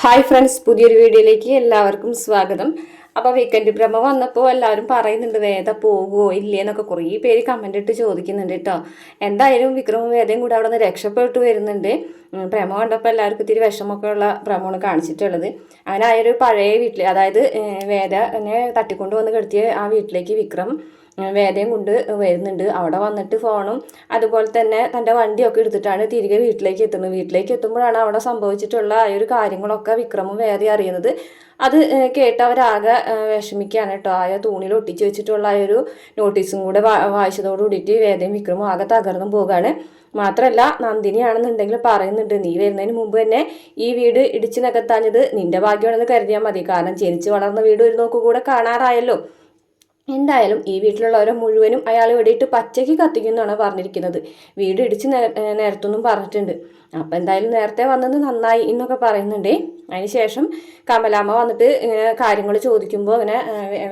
Hi friends പുതിയൊരു വീഡിയോയിലേക്ക് എല്ലാവർക്കും സ്വാഗതം. അപ്പോൾ വീക്കെൻഡ് ഭ്രമ വന്നപ്പോൾ എല്ലാവരും പറയുന്നുണ്ട് വേദ പോകുമോ ഇല്ലേ? എന്നൊക്കെ കുറേ പേര് കമന്റ് ഇട്ട് ചോദിക്കുന്നുണ്ട് കേട്ടോ എന്തായാലും വിക്രമും വേദയും കൂടെ അവിടെ നിന്ന് രക്ഷപ്പെട്ടു വരുന്നുണ്ട്. ഭ്രമ കണ്ടപ്പോൾ എല്ലാവർക്കും ഇത്തിരി വിഷമൊക്കെയുള്ള ഉള്ള പ്രേമമാണ് കാണിച്ചിട്ടുള്ളത്. അങ്ങനെ ആയൊരു പഴയ വീട്ടിൽ അതായത് വേദ എന്നെ തട്ടിക്കൊണ്ടു വന്ന് കിടത്തിയ ആ വീട്ടിലേക്ക് വിക്രം വേദയും കൊണ്ട് വരുന്നുണ്ട്. അവിടെ വന്നിട്ട് ഫോണും അതുപോലെ തന്നെ തന്റെ വണ്ടിയൊക്കെ എടുത്തിട്ടാണ് തിരികെ വീട്ടിലേക്ക് എത്തുന്നത്. വീട്ടിലേക്ക് എത്തുമ്പോഴാണ് അവിടെ സംഭവിച്ചിട്ടുള്ള ആ ഒരു കാര്യങ്ങളൊക്കെ വിക്രമും വേദയും അറിയുന്നത്. അത് കേട്ട് അവരാകെ വിഷമിക്കുകയാണ് കേട്ടോ. ആ തൂണിൽ ഒട്ടിച്ച് വെച്ചിട്ടുള്ള ആ ഒരു നോട്ടീസും കൂടെ വായിച്ചതോട് കൂടിയിട്ട് വേദയും വിക്രമും ആകെ തകർന്നു പോകുകയാണ് മാത്രമല്ല നന്ദിനിയാണെന്നുണ്ടെങ്കിൽ പറയുന്നുണ്ട് നീ വരുന്നതിന് മുമ്പ് തന്നെ ഈ വീട് ഇടിച്ചു നികത്താഞ്ഞത് നിന്റെ ഭാഗ്യമാണെന്ന് കരുതിയാൽ മതി. കാരണം ജനിച്ചു വളർന്ന വീട് ഒരു നോക്കുകൂടെ കാണാറായല്ലോ. എന്തായാലും ഈ വീട്ടിലുള്ളവരെ മുഴുവനും അയാൾ ഇവിടെയിട്ട് പച്ചയ്ക്ക് കത്തിക്കുന്നാണ് പറഞ്ഞിരിക്കുന്നത്. വീട് ഇടിച്ച് നേരത്തൊന്നും പറഞ്ഞിട്ടുണ്ട്. അപ്പം എന്തായാലും നേരത്തെ വന്നത് നന്നായി എന്നൊക്കെ പറയുന്നുണ്ട്. അതിന് ശേഷം കമലാമ്മ വന്നിട്ട് ഇങ്ങനെ കാര്യങ്ങൾ ചോദിക്കുമ്പോൾ ഇങ്ങനെ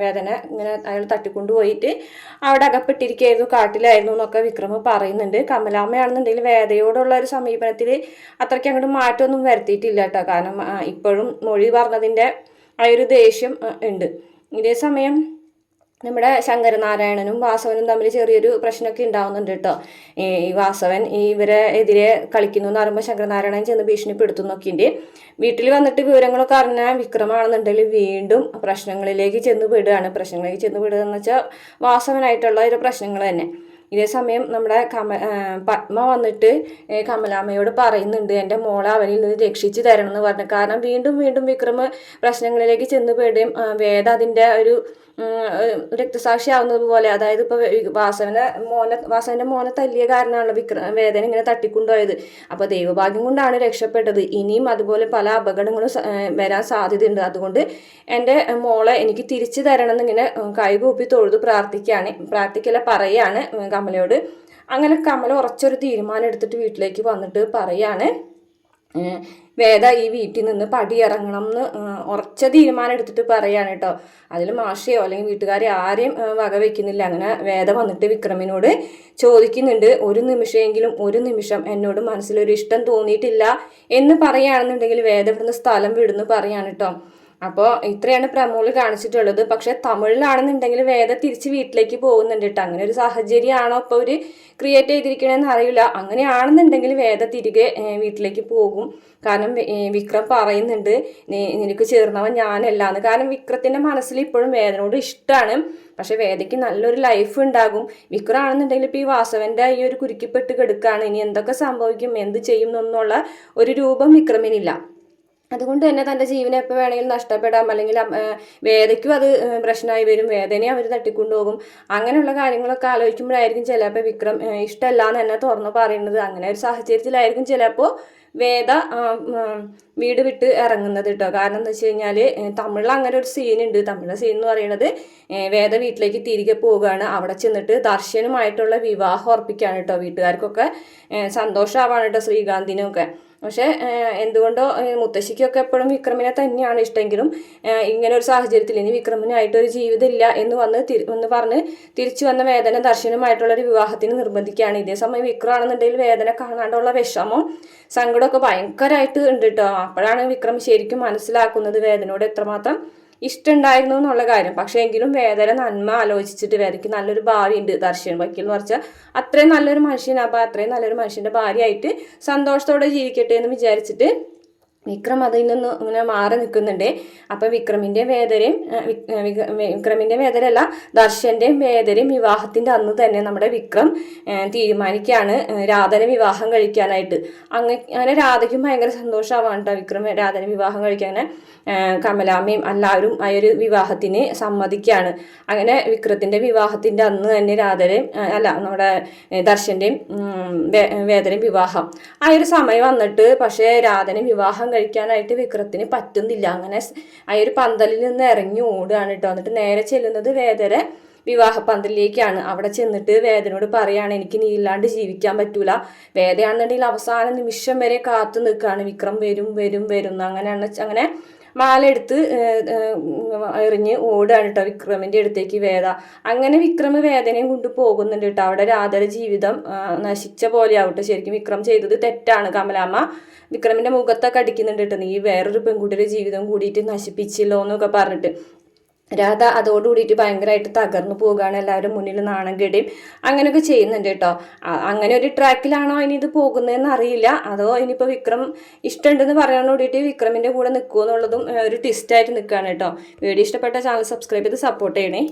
വേദന ഇങ്ങനെ അയാൾ തട്ടിക്കൊണ്ട് പോയിട്ട് അവിടെ അകപ്പെട്ടിരിക്കുകയായിരുന്നു കാട്ടിലായിരുന്നു എന്നൊക്കെ വിക്രമ പറയുന്നുണ്ട്. കമലാമ്മയാണെന്നുണ്ടെങ്കിൽ വേദയോടുള്ള ഒരു സമീപനത്തിൽ അത്രയ്ക്ക് അങ്ങോട്ട് മാറ്റമൊന്നും വരുത്തിയിട്ടില്ല കേട്ടോ. കാരണം ഇപ്പോഴും മൊഴി പറഞ്ഞതിന്റെ ആ ഒരു ദേഷ്യം ഉണ്ട്. ഇതേ സമയം നമ്മുടെ ശങ്കരനാരായണനും വാസവനും തമ്മിൽ ചെറിയൊരു പ്രശ്നമൊക്കെ ഉണ്ടാവുന്നുണ്ട് കേട്ടോ. ഈ വാസവൻ ഈ ഇവരെ എതിരെ കളിക്കുന്നു എന്ന് പറയുമ്പോൾ ശങ്കരനാരായണൻ ചെന്ന് ഭീഷണിപ്പെടുത്തുന്നൊക്കെ ഉണ്ട് വീട്ടിൽ വന്നിട്ട് വിവരങ്ങളൊക്കെ അറിഞ്ഞാൽ വിക്രമാണെന്നുണ്ടെങ്കിൽ വീണ്ടും പ്രശ്നങ്ങളിലേക്ക് ചെന്ന് പെടുകയാണ്. പ്രശ്നങ്ങളിലേക്ക് ചെന്ന് പെടുക എന്ന് വെച്ചാൽ വാസവനായിട്ടുള്ള ഒരു പ്രശ്നങ്ങൾ തന്നെ. ഇതേ സമയം നമ്മുടെ കമ പത്മ വന്നിട്ട് കമലാമ്മയോട് പറയുന്നുണ്ട് എന്റെ മോളെ അവനിൽ നിന്ന് രക്ഷിച്ചു തരണം എന്ന് പറഞ്ഞു. കാരണം വീണ്ടും വീണ്ടും വിക്രമ പ്രശ്നങ്ങളിലേക്ക് ചെന്ന് പെടുകയും വേദ അതിന്റെ ഒരു രക്തസാക്ഷിയാവുന്നത് പോലെ. അതായത് ഇപ്പോൾ വാസവനെ മോനെ വാസവന്റെ മോനെ തല്ലിയ കാരണമാണല്ലോ വിക്ര വേദന ഇങ്ങനെ തട്ടിക്കൊണ്ടുപോയത്. അപ്പോൾ ദൈവഭാഗ്യം കൊണ്ടാണ് രക്ഷപ്പെട്ടത്. ഇനിയും അതുപോലെ പല അപകടങ്ങളും വരാൻ സാധ്യതയുണ്ട്. അതുകൊണ്ട് എന്റെ മോളെ എനിക്ക് തിരിച്ചു തരണം എന്നിങ്ങനെ കൈകൂപ്പി തൊഴുതു പ്രാർത്ഥിക്കുകയാണ് പ്രാർത്ഥിക്കല പറയാണ് ഉം, കമലയോട്. അങ്ങനെ കമല ഉറച്ചൊരു തീരുമാനം എടുത്തിട്ട് വീട്ടിലേക്ക് വന്നിട്ട് പറയാണ് വേദ ഈ വീട്ടിൽ നിന്ന് പടിയിറങ്ങണം എന്ന് ഉറച്ച തീരുമാനം എടുത്തിട്ട് പറയാണ് കേട്ടോ അതിൽ മാഷയോ അല്ലെങ്കിൽ വീട്ടുകാരെ ആരെയും വകവെക്കുന്നില്ല. അങ്ങനെ വേദ വന്നിട്ട് വിക്രമിനോട് ചോദിക്കുന്നുണ്ട് ഒരു നിമിഷമെങ്കിലും ഒരു നിമിഷം എന്നോട് മനസ്സിലൊരു ഇഷ്ടം തോന്നിയിട്ടില്ല എന്ന് പറയുകയാണെന്നുണ്ടെങ്കിൽ വേദ ഇവിടുന്ന് സ്ഥലം വിടുന്നു പറയാണ് കേട്ടോ അപ്പോൾ ഇത്രയാണ് പ്രമോൾ കാണിച്ചിട്ടുള്ളത്. പക്ഷെ തമിഴിലാണെന്നുണ്ടെങ്കിൽ വേദ തിരിച്ച് വീട്ടിലേക്ക് പോകുന്നുണ്ട് കേട്ടോ അങ്ങനെ ഒരു സാഹചര്യമാണോ ഇപ്പോൾ ഒരു ക്രിയേറ്റ് ചെയ്തിരിക്കണമെന്ന് അറിയില്ല. അങ്ങനെയാണെന്നുണ്ടെങ്കിൽ വേദ തിരികെ വീട്ടിലേക്ക് പോകും. കാരണം വിക്രം പറയുന്നുണ്ട് "നീ- നിനക്ക് ചേർന്നവൻ ഞാനല്ല എന്ന്. കാരണം വിക്രത്തിന്റെ മനസ്സിൽ ഇപ്പോഴും വേദനോട് ഇഷ്ടമാണ് പക്ഷെ വേദയ്ക്ക് നല്ലൊരു ലൈഫ് ഉണ്ടാകും. വിക്രം ആണെന്നുണ്ടെങ്കിൽ ഇപ്പോൾ ഈ വാസവന്റെ ഈ ഒരു കുരുക്കിപ്പെട്ട് കിടക്കുകയാണ് ഇനി എന്തൊക്കെ സംഭവിക്കും എന്ത് ചെയ്യും എന്നുള്ള ഒരു രൂപം വിക്രമിനില്ല. അതുകൊണ്ട് തന്നെ തന്റെ ജീവനെ എപ്പോൾ വേണമെങ്കിലും നഷ്ടപ്പെടാം. അല്ലെങ്കിൽ വേദയ്ക്കും അത് പ്രശ്നമായി വരും. വേദനയെ അവർ തട്ടിക്കൊണ്ടുപോകും. അങ്ങനെയുള്ള കാര്യങ്ങളൊക്കെ ആലോചിക്കുമ്പോഴായിരിക്കും ചിലപ്പോൾ വിക്രം ഇഷ്ടമല്ല എന്ന് തന്നെ തുറന്നു പറയുന്നത്. അങ്ങനെ ഒരു സാഹചര്യത്തിലായിരിക്കും ചിലപ്പോൾ വേദ വീട് വിട്ട് ഇറങ്ങുന്നത് കേട്ടോ. കാരണം എന്താ വെച്ച് കഴിഞ്ഞാൽ തമിഴിൽ അങ്ങനെ ഒരു സീനുണ്ട്. തമിഴിലെ സീൻ എന്ന് പറയുന്നത് വേദ വീട്ടിലേക്ക് തിരികെ പോവുകയാണ്. അവിടെ ചെന്നിട്ട് ദർശനുമായിട്ടുള്ള വിവാഹം ഉറപ്പിക്കുകയാണ് കേട്ടോ വീട്ടുകാർക്കൊക്കെ. സന്തോഷമാവാണ് കേട്ടോ ശ്രീകാന്തിനും ഒക്കെ പക്ഷേ എന്തുകൊണ്ടോ മുത്തശ്ശിക്കൊക്കെ എപ്പോഴും വിക്രമിനെ തന്നെയാണ് ഇഷ്ടമെങ്കിലും ഇങ്ങനെ ഒരു സാഹചര്യത്തിൽ ഇനി വിക്രമിനായിട്ടൊരു ജീവിതമില്ല എന്ന് വന്ന് എന്ന് പറഞ്ഞ് തിരിച്ചു വന്ന വേദന ദർശനമായിട്ടുള്ള ഒരു വിവാഹത്തിന് നിർബന്ധിക്കുകയാണ്. ഇതേ സമയം വിക്രമാണെന്നുണ്ടെങ്കിൽ വേദന കാണാണ്ടുള്ള വിഷമം സങ്കടമൊക്കെ ഭയങ്കരമായിട്ട് ഉണ്ട് കേട്ടോ അപ്പോഴാണ് വിക്രം ശരിക്കും മനസ്സിലാക്കുന്നത് വേദനയോട് എത്രമാത്രം. ഇഷ്ടമുണ്ടായിരുന്നു എന്നുള്ള കാര്യം. പക്ഷേ എങ്കിലും വേദന നന്മ ആലോചിച്ചിട്ട് വേദയ്ക്ക് നല്ലൊരു ഭാവിയുണ്ട് ദർശൻ. വക്കീൽ എന്ന് പറഞ്ഞാൽ അത്രയും നല്ലൊരു മനുഷ്യൻ അപ്പോൾ അത്രയും നല്ലൊരു മനുഷ്യന്റെ ഭാര്യയായിട്ട് സന്തോഷത്തോടെ ജീവിക്കട്ടെ എന്ന് വിചാരിച്ചിട്ട് വിക്രം അതിൽ നിന്ന് ഇങ്ങനെ മാറി നിൽക്കുന്നുണ്ട്. അപ്പം വിക്രമിന്റെ വേദനയും ആ, വിക്- ആ, വിക- വി- വിക്രമിന്റെ വേദനയല്ല ദർശന്റെയും വേദനയും വിവാഹത്തിന്റെ അന്ന് തന്നെ നമ്മുടെ വിക്രം തീരുമാനിക്കുകയാണ് രാധനെ വിവാഹം കഴിക്കാനായിട്ട്. അങ്ങ അങ്ങനെ രാധയ്ക്കും ഭയങ്കര സന്തോഷമാവാണ് കേട്ടോ വിക്രം രാധനെ വിവാഹം കഴിക്കാൻ. കമലാമ്മയും എല്ലാവരും ആ ഒരു വിവാഹത്തിന് സമ്മതിക്കുകയാണ്. അങ്ങനെ വിക്രത്തിന്റെ വിവാഹത്തിന്റെ അന്ന് തന്നെ രാധനെയും അല്ല നമ്മുടെ ദർശന്റെയും വേദനയും വിവാഹം. ആ ഒരു സമയം വന്നിട്ട് പക്ഷേ രാധനെ വിവാഹം കഴിക്കാനായിട്ട് വിക്രത്തിന് പറ്റുന്നില്ല. അങ്ങനെ ആ ഒരു പന്തലിൽ നിന്ന് ഇറങ്ങി ഓടുകയാണ് കേട്ടോ. എന്നിട്ട് നേരെ ചെല്ലുന്നത് വേദരെ വിവാഹ പന്തലിലേക്കാണ്. അവിടെ ചെന്നിട്ട് വേദനോട് പറയാണ് എനിക്ക് നീ ഇല്ലാണ്ട് ജീവിക്കാൻ പറ്റൂല. വേദയാണെന്നുണ്ടെങ്കിൽ അവസാന നിമിഷം വരെ കാത്തു നിൽക്കുകയാണ് വിക്രം വരും വരും വരും. അങ്ങനെയാണ് അങ്ങനെ മാല എടുത്ത് ഏഹ്, ഏഹ്, എറിഞ്ഞ് ഓടുകയാണ് കേട്ടോ വിക്രമിന്റെ അടുത്തേക്ക് വേദ. അങ്ങനെ വിക്രം വേദനയും കൊണ്ട് പോകുന്നുണ്ട് കേട്ടോ അവിടെ രാധയുടെ ജീവിതം നശിച്ച പോലെയാവട്ടെ. ശരിക്കും വിക്രം ചെയ്തത് തെറ്റാണ് കമലാമ്മ. വിക്രമിന്റെ മുഖത്തൊക്കെ അടിക്കുന്നുണ്ട് കേട്ടോ നീ വേറൊരു പെൺകുട്ടിയുടെ ജീവിതം കൂടിയിട്ട് നശിപ്പിച്ചില്ലോ എന്നൊക്കെ പറഞ്ഞിട്ട്. രാധ അതോടുകൂടിയിട്ട് ഭയങ്കരമായിട്ട് തകർന്നു പോവുകയാണ്. എല്ലാവരും മുന്നിൽ നാണം കെടുകയും അങ്ങനെയൊക്കെ ചെയ്യുന്നുണ്ട് കേട്ടോ. അങ്ങനെ ഒരു ട്രാക്കിലാണോ ഇനി ഇത് പോകുന്നതെന്ന് അറിയില്ല. അതോ ഇനിയിപ്പോൾ വിക്രം ഇഷ്ടമുണ്ടെന്ന് പറയാൻ കൂടിയിട്ട് വിക്രമിന്റെ കൂടെ നിൽക്കുമെന്നുള്ളതും ഒരു ട്വിസ്റ്റായിട്ട് നിൽക്കുകയാണ് കേട്ടോ. വീഡിയോ ഇഷ്ടപ്പെട്ട ചാനൽ സബ്സ്ക്രൈബ് ചെയ്ത് സപ്പോർട്ട് ചെയ്യണേ.